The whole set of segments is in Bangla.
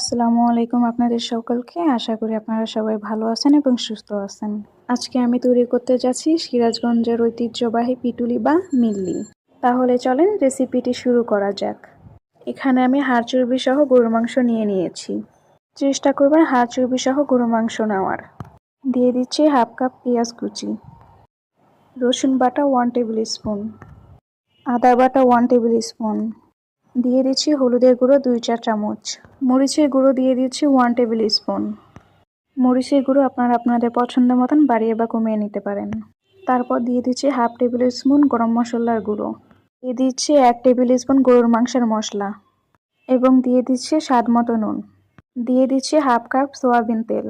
আসসালামু আলাইকুম আপনাদের সকলকে। আশা করি আপনারা সবাই ভালো আছেন এবং সুস্থ আছেন। আজকে আমি তৈরি করতে যাচ্ছি সিরাজগঞ্জের ঐতিহ্যবাহী পিটুলি বা মিল্লি। তাহলে চলেন রেসিপিটি শুরু করা যাক। এখানে আমি হাড় চর্বি সহ গরুর মাংস নিয়ে নিয়েছি। চেষ্টা করবেন হাড় চর্বি সহ গরুর মাংস নেওয়ার। দিয়ে দিচ্ছি হাফ কাপ পেঁয়াজ কুচি। রসুন বাটা ওয়ান টেবিল স্পুন। আদা বাটা ওয়ান টেবিল স্পুন। দিয়ে দিচ্ছি হলুদের গুঁড়ো দুই চা চামচ। মরিচের গুঁড়ো দিয়ে দিচ্ছি ওয়ান টেবিল স্পুন মরিচের গুঁড়ো আপনারা আপনাদের পছন্দ মতন বাড়িয়ে বা কমিয়ে নিতে পারেন। তারপর দিয়ে দিচ্ছি হাফ টেবিল স্পুন গরম মশলার গুঁড়ো। দিয়ে দিচ্ছি এক টেবিল স্পুন গরুর মাংসের মশলা। এবং দিয়ে দিচ্ছি স্বাদ মতো নুন। দিয়ে দিচ্ছি হাফ কাপ সোয়াবিন তেল।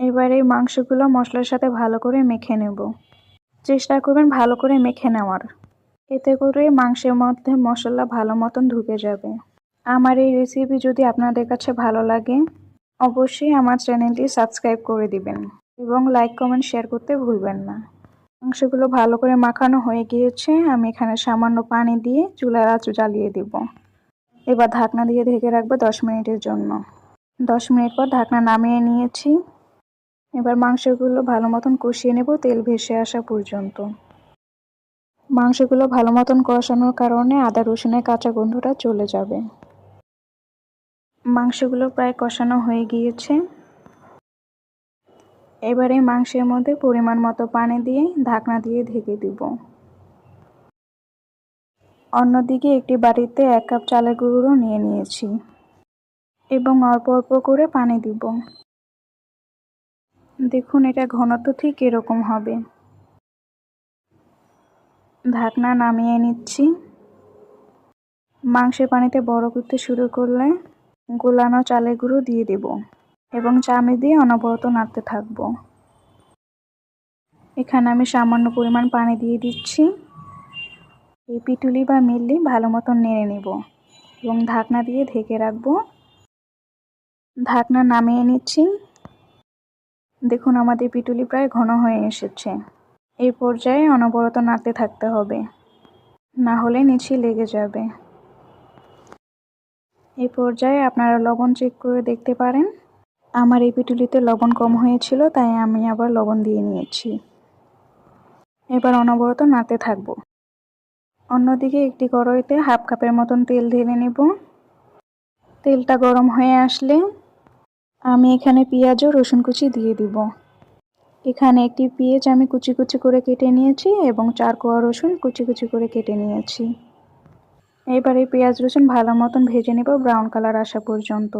এবার এই মাংসগুলো মশলার সাথে ভালো করে মেখে নেব। চেষ্টা করবেন ভালো করে মেখে নেওয়ার। এতে করে মাংসের মধ্যে মশলা ভালো মতন ঢুকে যাবে। আমার এই রেসিপি যদি আপনাদের কাছে ভালো লাগে, অবশ্যই আমার চ্যানেলটি সাবস্ক্রাইব করে দিবেন এবং লাইক কমেন্ট শেয়ার করতে ভুলবেন না। মাংসগুলো ভালো করে মাখানো হয়ে গিয়েছে, আমি এখানে সামান্য পানি দিয়ে চুলার আঁচু জ্বালিয়ে দিব। এবার ঢাকনা দিয়ে ঢেকে রাখব দশ মিনিটের জন্য। দশ মিনিট পর ঢাকনা নামিয়ে নিয়েছি। এবার মাংসগুলো ভালো মতন কষিয়ে নেব, তেল ভেসে আসা পর্যন্ত। মাংসগুলো ভালো মতন কষানোর কারণে আদা, রসুনের কাঁচা গন্ধটা চলে যাবে। মাংসগুলো প্রায় কষানো হয়ে গিয়েছে। এবারে মাংসের মধ্যে পরিমাণ মতো পানি দিয়ে ঢাকনা দিয়ে ঢেকে দিব। অন্যদিকে একটি বাড়িতে এক কাপ চালের গুঁড়ো নিয়ে নিয়েছি এবং অল্প অল্প করে পানি দিব। দেখুন এটা ঘনত্ব ঠিক এরকম হবে। ঢাকনা নামিয়ে নিচ্ছি। মাংসের পানিতে বড় করতে শুরু করলে গোলানো চালের গুঁড়ো দিয়ে দেব এবং চামচ দিয়ে অনবরত নাড়তে থাকব। এখানে আমি সামান্য পরিমাণ পানি দিয়ে দিচ্ছি। এই পিটুলি বা মিল্লি ভালো মতন নেড়ে নেব এবং ঢাকনা দিয়ে ঢেকে রাখব। ঢাকনা নামিয়ে নিচ্ছি। দেখুন আমাদের পিটুলি প্রায় ঘন হয়ে এসেছে। এই পর্যায়ে অনবরত নাড়তে থাকতে হবে। না হলে নিচে লেগে যাবে। এই পর্যায়ে আপনারা লবণ চেক করে দেখতে পারেন। আমার এই পিটুলিতে লবণ কম হয়েছিল, তাই আমি আবার লবণ দিয়ে নিয়েছি। এবার অনবরত নাড়তে থাকব। অন্যদিকে একটি কড়াইতে হাফ কাপের মতন তেল ঢেলে নেব। তেলটা গরম হয়ে আসলে আমি এখানে পেঁয়াজ ও রসুন কুচি দিয়ে দিব। এখানে একটি পেঁয়াজ আমি কুচি কুচি করে কেটে নিয়েছি এবং চার কোয়া রসুন কুচি কুচি করে কেটে নিয়েছি। এবারে পেঁয়াজ রসুন ভালো মতন ভেজে নেব ব্রাউন কালার আসা পর্যন্ত।